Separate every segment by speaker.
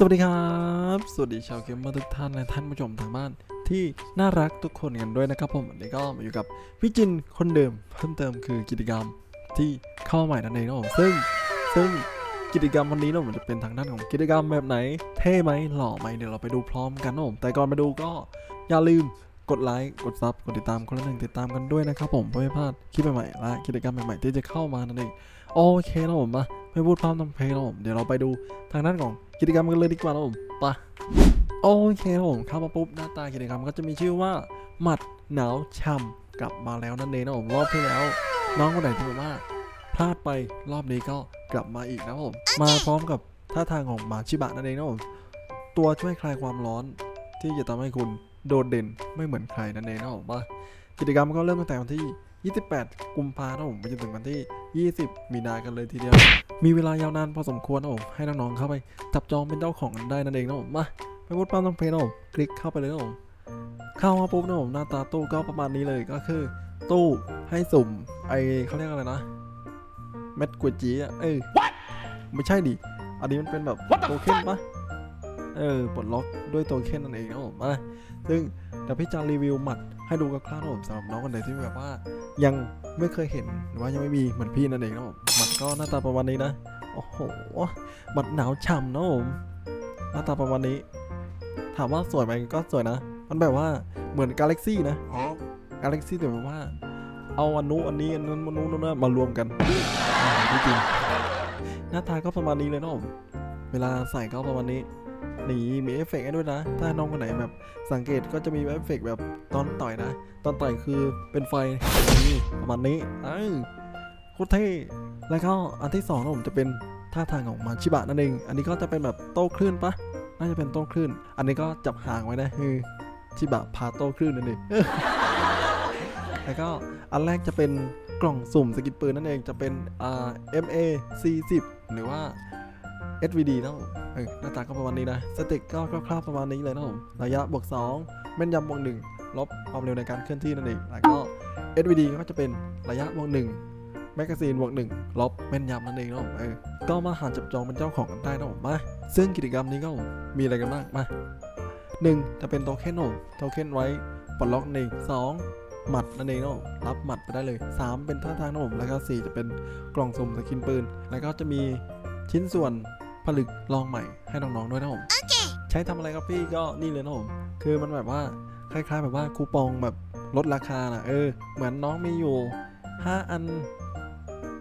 Speaker 1: สวัสดีครับ สวัสดีชาวเกมเมอร์ทุกท่านและท่านผู้ชมทางบ้านที่น่ารักทุกคนกันด้วยนะครับผมวันนี้ก็มาอยู่กับพี่จินคนเดิมเพิ่มเติมคือกิจกรรมที่เข้ามาใหม่นั่นเองนะครับผมซึ่งซึ่งกิจกรรมวันนี้เนาะมันจะเป็นทางด้านของกิจกรรมแบบไหน เท่ไหมหล่อไหมเดี๋ยวเราไปดูพร้อมกันนะครับผมแต่ก่อนไปดูก็อย่าลืม กดไลค์ กดซับ กดติดตามคนละหนึ่งติดตามกันด้วยนะครับผมเพื่อไม่พลาดคลิปใหม่ๆและกิจกรรมใหม่ๆที่จะเข้ามานั่นเองโอเคนะผมมาไม่พูดพร่ำทำเพลงนะผมเดี๋ยวเราไปดูทางด้านของกิจกรรมกันเลยดีกว่านะผมไปโอเคครับผมเข้ามาปุ๊บหน้าตากิจกรรมก็จะมีชื่อว่า หมัดหนาวช่ำกลับมาแล้วนั่นเองนะผมรอบที่แล้ว น้องคนไหนที่แบบว่าพลาดไปรอบนี้ก็กลับมาอีกนะผมมาพร้อมกับท่าทางของหมาชิบะนั่นเองนะผมตัวช่วยคลายความร้อน ที่จะทำให้คุณโดดเด่นไม่เหมือนใครนั่นเองนะผมว่ากิจกรรมก็เริ่มตั้งแต่วันที่ 28 กุมภาพันธ์นะผมไปจนถึงวันที่ 20 มีนากันเลยทีเดียว มีเวลายาวนานพอสมควรนะผมให้น้องๆเข้าไปจับจองเป็นเจ้าของกันได้นั่นเองนะผมมาไม่พูดปั้มต้องเพลงนะผมคลิกเข้าไปเลยนะผมเข้ามาปุ๊บนะผมหน้าตาตู้ก็ประมาณนี้เลยก็คือ ตู้ให้สุ่มไอเขาเรียกอะไรนะเม็ดกวยจีอะเอ้ยไม่ใช่ดิอันนี้มันเป็นแบบโตเค็นปะ เออปลดล็อกด้วยโตเค็นนั่นเองนะผมมาซึ่งเดี๋ยวพี่จะรีวิวหมัดให้ดูกับคร่าวๆนะผมสำหรับน้องคนไหนที่แบบว่า ยังไม่เคยเห็นหรือว่ายังไม่มีเหมือนพี่นั่นเองนะผมหมัดก็หน้าตาประมาณนี้นะโอ้โหหมัดหนาวฉ่ำนะผมหน้าตาประมาณนี้ ถามว่าสวยไหมก็สวยนะ มันแบบว่าเหมือนกาแล็กซี่นะกาแล็กซี่แต่แบบว่า เอาอันนู้อันนี้อันนั้นอันนู้นอันนั้นมารวมกันอ่าจริงหน้าตาก็ประมาณนี้เลยนะผมเวลาใส่ก็ประมาณนี้ นี่มีเอฟเฟกต์ให้ด้วยนะ ถ้าน้องคนไหนแบบสังเกตก็จะมีเอฟเฟกต์แบบตอนต่อยนะ ตอนต่อยคือเป็นไฟนี่ประมาณนี้เอ้ยโคตรเท่แล้วก็อันที่สองนะผมจะเป็นท่าทางของมาชิบะนั่นเอง อันนี้ก็จะเป็นแบบโต้คลื่นปะน่าจะเป็นโต้คลื่น อันนี้ก็จับห่างไว้นะคือชิบะพาโต้คลื่นนั่นเองแล้วก็อันแรกจะเป็นกล่องสุ่มสกิปปืนนั่นเองจะเป็นอ่า MA 40หรือว่า SVD นะผมเออหน้าตาก็ประมาณนี้นะสเต็กก็คร่าวๆประมาณนี้เลยนะผมระยะบวก2แม่นยำบวก1ลบความเร็วในการเคลื่อนที่นั่นเองแล้วก็ SVD ก็จะเป็นระยะบวก1แมกกาซีนบวก1ลบแม่นยำนั่นเองนะผมเออก็มาหาจับจองเป็นเจ้าของกันได้นะผมมาซึ่งกิจกรรมนี้ก็มีอะไรกันบ้างมาหนึ่งจะเป็นโทเค็นนะผมโทเค็นไว้ปลดล็อกหนึ่งสองหมัดนั่นเองนะรับหมัดไปได้เลย 3 เป็นท่าทางนะผมแล้วก็4จะเป็นกล่องสุ่มสกินปืน แล้วก็จะมีชิ้นส่วน ผลึกลองใหม่ให้น้องๆด้วยนะผมใช้ทำอะไรครับพี่ก็นี่เลยนะผมคือมันแบบว่าคล้ายๆ แบบว่าคูปองแบบลดราคาน่ะเออ เหมือนน้องมีอยู่ 5 อัน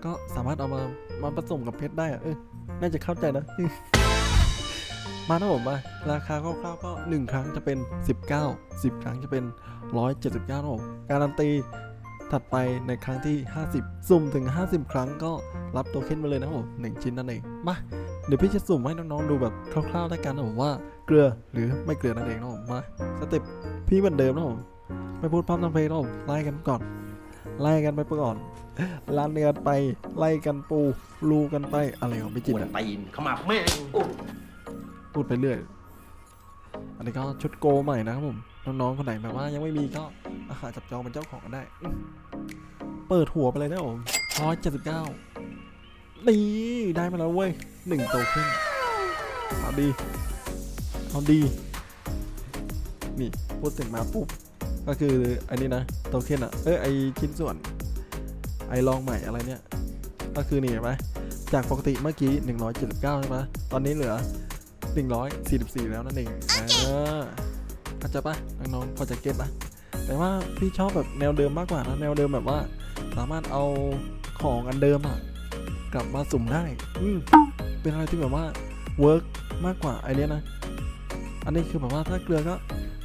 Speaker 1: ก็สามารถเอามามาผสมกับเพชรได้อะเออน่าจะเข้าใจนะมานะผมมาราคาคร่าวๆก็ 1 ครั้งจะเป็น 19 10 ครั้งจะเป็น 179นะผมการันตี ถัดไปในครั้งที่ 50 สุ่มถึง 50 ครั้งก็รับตัวเค้นมาเลยนะผมหนึ่งชิ้นนั่นเองมาเดี๋ยวพี่จะสุ่มให้น้องๆดูแบบคร่าวๆแล้วกันนะผมว่าเกลือหรือไม่เกลือนั่นเองนะผมมาสเต็ปพี่เหมือนเดิมนะผมไม่พูดพร่ำทำเพลงนะผมไล่กันก่อน ไล่กันไปก่อนลานเนือนไปไล่กันปูลูกันไปอะไรของพี่
Speaker 2: ป
Speaker 1: จิต
Speaker 2: วด
Speaker 1: อะ
Speaker 2: ตีนขมับแม่งโอ้
Speaker 1: พูดไปเรื่อย อันนี้ก็ชุดโกใหม่นะครับผม น้องๆคนไหนแบบว่ายังไม่มีก็อาหารจับจองเป็นเจ้าของกันได้อื้อเปิดหัวไปเลยนะผมร้อยเจ็ดสิบเก้านี่ได้มาแล้วเว้ยหนึ่งโตขึ้นเอาดีเอาดี นี่พูดถึงมาปุ๊บ ก็คืออันนี้นะโตเค็นอะเออไอชิ้นส่วน ไอลองใหม่อะไรเนี่ย ก็คือนี่เห็นไหมจากปกติเมื่อกี้ 179 ใช่ไหมตอนนี้เหลือ 144 แล้วนั่นเองอ่า เข้าใจปะน้องๆพอจะเก็ตปะแต่ว่าพี่ชอบแบบแนวเดิมมากกว่านะแนวเดิมแบบว่า สามารถเอาของอันเดิมอะกลับมาสุ่มได้ อืมเป็นอะไรที่แบบว่าเวิร์กมากกว่าไอเนี้ยนะ อันนี้คือแบบว่าถ้าเกลือก็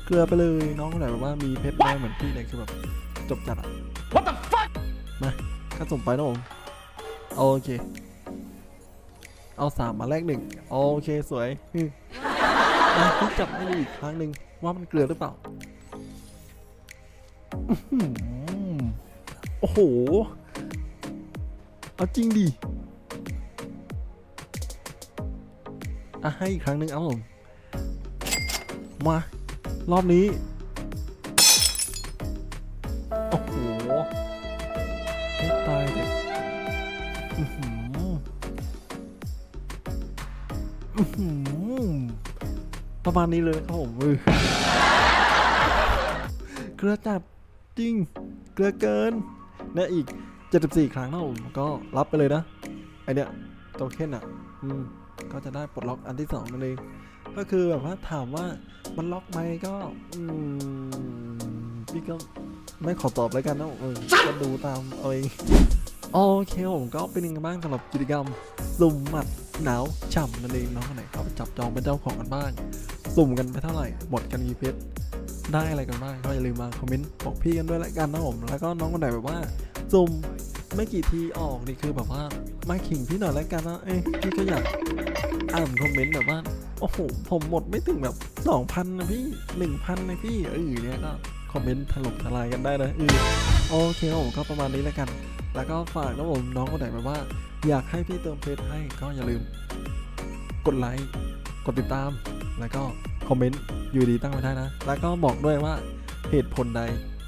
Speaker 1: เกลือไปเลยน้องคนไหนแบบว่ามีเพชรน้อยเหมือนพี่เนี่ยคือแบบจบจัดอะ
Speaker 2: What the fuck
Speaker 1: ก็ส่งไปนะผมโอเค เอาสามมาแลกหนึ่งโอเคสวยอื มอะพี่จับให้ดูอีกครั้งหนึ่งว่ามันเกลือหรือเปล่า โอ้โห เอาจริงดิอะให้อีกครั้งหนึ่งเอาผมมา รอบนี้ โอ้โหตายเด็กอื้อหืออื้อหือ ประมาณนี้เลยครับผมมือเกลือจัดจริง เกลือเกินและอีก 74 ครั้งนะผมก็รับไปเลยนะ ไอเนี้ยโทเค็นอะ อืม ก็จะได้ปลดล็อกอันที่สองนั่นเอง ก็คือแบบว่าถามว่ามันล็อกไหมก็อืมพี่ก็ไม่ขอตอบแล้วกันนะเออก็ดูตามเอาเองโอเคผมก็เป็นยังไงบ้างสำหรับกิจกรรมสุ่มหมัดหนาวฉ่ำนั่นเองเนาะไหนเขาไปจับจองเป็นเจ้าของกันบ้าง สุ่มกันไปเท่าไหร่ หมดกันกี่เพชรได้อะไรกันบ้างก็อย่าลืมมาคอมเมนต์บอกพี่กันด้วยละกันนะผม แล้วก็น้องคนไหนแบบว่าสุ่มไม่กี่ทีออกนี่คือแบบว่ามาขิงพี่หน่อยละกันนะเอ้ยพี่ก็อยากอ่านคอมเมนต์แบบว่าโอ้โหผมหมดไม่ถึงแบบสองพันนะพี่หนึ่งพันนะพี่เออเนี่ยก็คอมเมนต์ถล่มทลายกันได้นะเออโอเคผมก็ประมาณนี้แล้วกัน แล้วก็ฝากนะผมน้องคนไหนแบบว่า อยากให้พี่เติมเพจให้ก็อย่าลืม กดไลค์กดติดตาม แล้วก็คอมเมนต์อยู่ดีตั้งไว้ได้นะ แล้วก็บอกด้วยว่าเหตุผลใด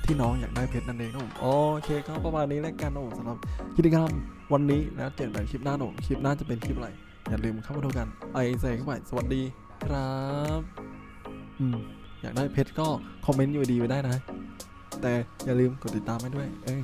Speaker 1: ที่น้องอยากได้เพชรนั่นเองนะผมโอเคก็ประมาณนี้แล้วกันนะผมสำหรับกิจกรรมวันนี้แล้วเจอกันคลิปหน้าหนะผมคลิปหน้าจะเป็นคลิปอะไร อย่าลืมเข้ามาดูกันไอใส่เข้าไปสวัสดีครับอืมอยากได้เพชรก็คอมเมนต์อยู่ดีไว้ได้นะ แต่อย่าลืมกดติดตามให้ด้วย เอ้ย